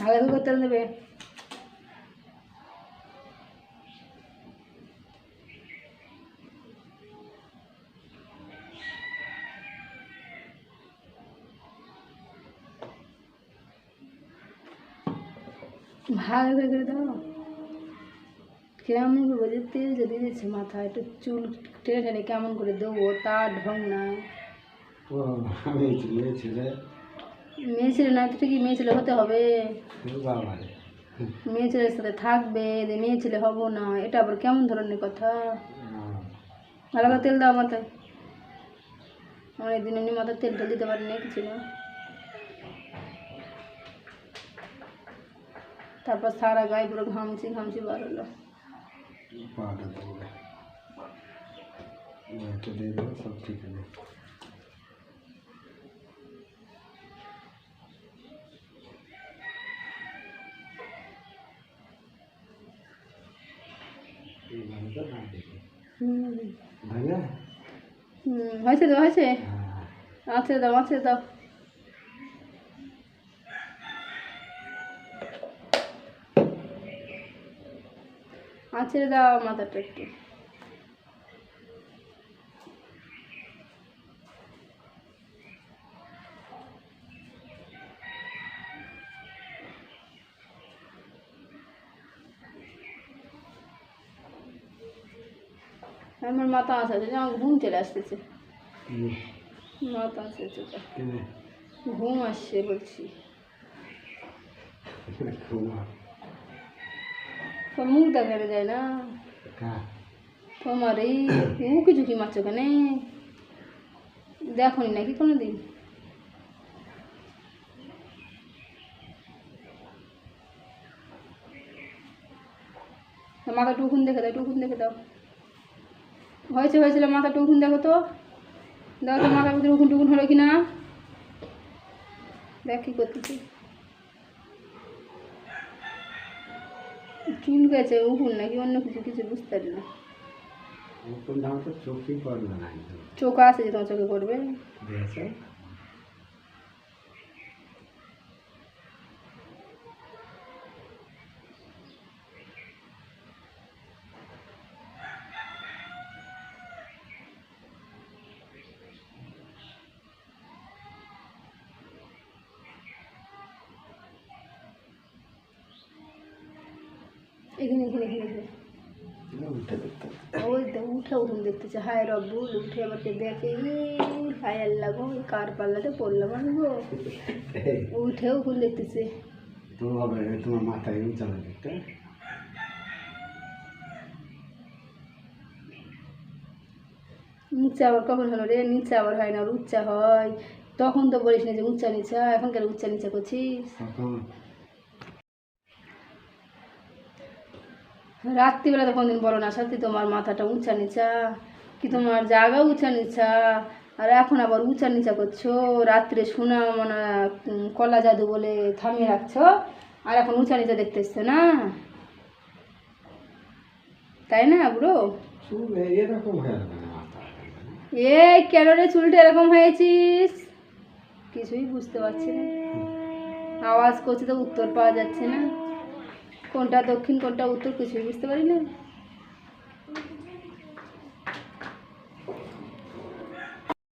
ভালো করে তেল দেবে ভালো করে করে দাও কেমন করব যে তেল যদি দিয়েছে মাথায় একটু চুল টেনে টেনে কেমন করে দেবো তার ঢং নাই ও আমি মেয়ে ছেলে না ঠিকই মেয়ে ছেলে হতে হবে? মেয়ে ছেলের সাথে থাকবে যে মেয়ে ছেলে হব না এটা আবার কেমন ধরনের কথা? ভালো করে তেল দাও মাথায় অনেকদিন এমনি মাথায় তেল টেল দিতে পারিনি কিছু না। তারপর সারা গায়ে পুরো ঘামছি ঘামছি বার হলো। সব ঠিক আছে এইভাবে তো না দেখি হুম ভাঙা হুম হয়েছে তো হয়েছে? হ্যাঁ। আছে দাও আছে দাও আছে দাও মাথাটা একটু। আমার মাথা আসছে আমার ঘুম চলে আসতেছে। মাথা আসতেছে তো ঘুম আসছে বলছি। মুখ দেখা যায় না? তোমার এই মুখে ঝুঁকি মারছো কেন? দেখো নি নাকি কোনো দিন মাথা টুকুন দেখে দাও টুকুন দেখে দাও। হয়েছে হয়েছিল। মাথাটা উঠুন দেখো তো। দেখো তো মাথার ভিতরে উকুন টুকুন হলো কি না দেখ কি করতেছি। চুল গেছে উঠুন নাকি? অন্য কিছু কিছু বুঝতে পারি না। চোখ আছে যে তোমার চোখে পড়বে। এখানে এখানে এখানে উঠে দেখতে। ওই তো উঠে উঠুন দেখতেছে হায় রব্বুল উঠে আবার কে দেখে? হায় আল্লাহ গো কার পাল্লাতে পড়লাম আমি গো? উঠে উঠুন দেখতেছে। তো হবে তোমার মাথায় উঁচা একটা। নিচে আবার কখন হলো রে? নিচে আবার হয় না আর উচ্চা হয়। তখন তো বলিস না যে উচ্চা নিচা এখন কেন উচ্চা নিচা করছিস। রাত্রিবেলা তো কোনদিন বলো না সত্যি তোমার মাথাটা উঁচা নিচা কি তোমার জায়গা উঁচা নিচা আর এখন আবার উঁচা নিচা করছ রাত্রে শোনা মানে কলা জাদু বলে থামিয়ে রাখছো আর এখন উঁচা নিচা দেখতে এসছো না? তাই না বুড়ো? এই কেন রে চুলটা এরকম হয়েছিস? কিছুই বুঝতে পারছি না। আওয়াজ করছে তো উত্তর পাওয়া যাচ্ছে না। কোনটা দক্ষিণ কোনটা উত্তর কিছুই বুঝতে পারি না।